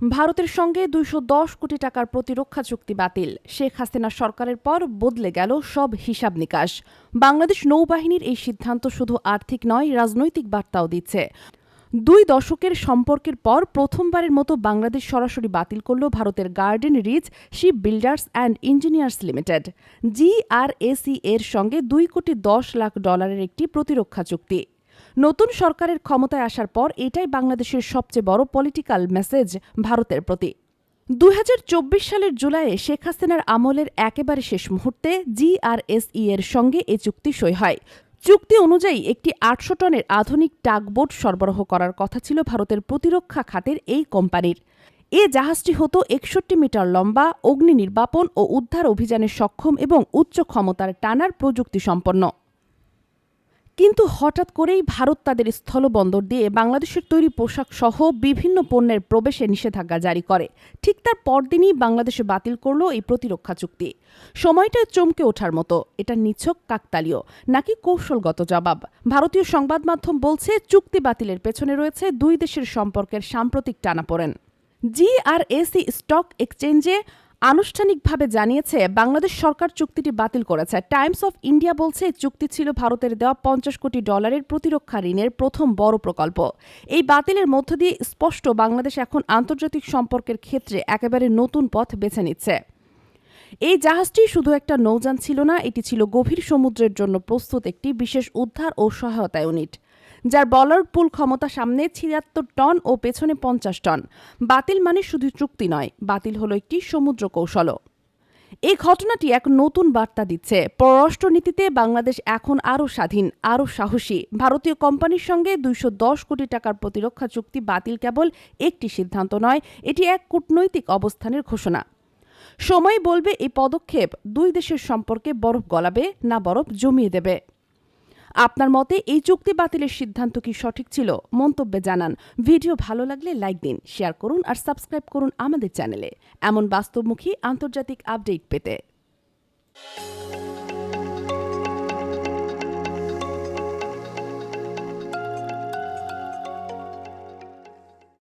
ভারতের সঙ্গে দুইশো দশ কোটি টাকার প্রতিরক্ষা চুক্তি বাতিল। শেখ হাসিনা সরকারের পর বদলে গেল সব হিসাব নিকাশ। বাংলাদেশ নৌবাহিনীর এই সিদ্ধান্ত শুধু আর্থিক নয়, রাজনৈতিক বার্তাও দিচ্ছে। দুই দশকের সম্পর্কের পর প্রথমবারের মতো বাংলাদেশ সরাসরি বাতিল করল ভারতের Garden Reach Ship Builders and Engineers Limited. GRSE এর সঙ্গে দুই কোটি দশ লাখ ডলারের একটি প্রতিরক্ষা চুক্তি। নতুন সরকারের ক্ষমতায় আসার পর এটাই বাংলাদেশের সবচেয়ে বড় পলিটিক্যাল মেসেজ ভারতের প্রতি। দুই হাজার চব্বিশ সালের জুলাইয়ে শেখ হাসিনার আমলের একেবারে শেষ মুহূর্তে জিআরএসই এর সঙ্গে এ চুক্তি সই হয়। চুক্তি অনুযায়ী একটি আটশো টনের আধুনিক টাগবোট সরবরাহ করার কথা ছিল ভারতের প্রতিরক্ষা খাতের এই কোম্পানির। এ জাহাজটি হতো একষট্টি মিটার লম্বা, অগ্নি নির্বাপন ও উদ্ধার অভিযানে সক্ষম এবং উচ্চ ক্ষমতার টানার প্রযুক্তি সম্পন্ন কিন্তু হঠাৎ করেই ভারত তাদের স্থলবন্দর দিয়ে বাংলাদেশের তৈরি পোশাক সহ বিভিন্ন পণ্যের প্রবেশে নিষেধাজ্ঞা জারি করে। ঠিক তার পরদিনই বাংলাদেশে বাতিল করল এই প্রতিরক্ষা চুক্তি। সময়টা চমকে ওঠার মতো। এটা নিছক, কাকতালীয়, নাকি কৌশলগত জবাব? ভারতীয় সংবাদ মাধ্যম বলছে, চুক্তি বাতিলের পেছনে রয়েছে দুই দেশের সম্পর্কের সাম্প্রতিক টানাপোড়েন। জিআরএসি স্টক এক্সচেঞ্জে আনুষ্ঠানিকভাবে জানিয়েছে, বাংলাদেশ সরকার চুক্তিটি বাতিল করেছে। টাইমস অফ ইন্ডিয়া বলছে চুক্তি ছিল ভারতের দেওয়া পঞ্চাশ কোটি ডলারের প্রতিরক্ষা ঋণের প্রথম বড় প্রকল্প। এই বাতিলের মধ্য দিয়ে স্পষ্ট, বাংলাদেশ এখন আন্তর্জাতিক সম্পর্কের ক্ষেত্রে একেবারে নতুন পথ বেছে নিচ্ছে। এই জাহাজটি শুধু একটা নৌযান ছিল না, এটি ছিল গভীর সমুদ্রের জন্য প্রস্তুত একটি বিশেষ উদ্ধার ও সহায়তা ইউনিট। যার বলার পুল ক্ষমতা সামনে ছিয়াত্তর টন ও পেছনে পঞ্চাশ টন। বাতিল মানে শুধু চুক্তি নয়, বাতিল হলো একটি সমুদ্র কৌশলও। এই ঘটনাটি এক নতুন বার্তা দিচ্ছে। পররাষ্ট্রনীতিতে বাংলাদেশ এখন আরও স্বাধীন, আরও সাহসী। ভারতীয় কোম্পানির সঙ্গে দুইশো দশ কোটি টাকার প্রতিরক্ষা চুক্তি বাতিল কেবল একটি সিদ্ধান্ত নয়, এটি এক কূটনৈতিক অবস্থানের ঘোষণা। সময় বলবে এই পদক্ষেপ, দুই দেশের সম্পর্কে বরফ গলাবে না বরফ জমিয়ে দেবে। আপনার মতে এই চুক্তি বাতিলের সিদ্ধান্ত কি সঠিক ছিল? মন্তব্যে জানান। ভিডিও ভালো লাগলে লাইক দিন, শেয়ার করুন আর সাবস্ক্রাইব করুন আমাদের চ্যানেলে। এমন বাস্তবমুখী আন্তর্জাতিক আপডেট পেতে।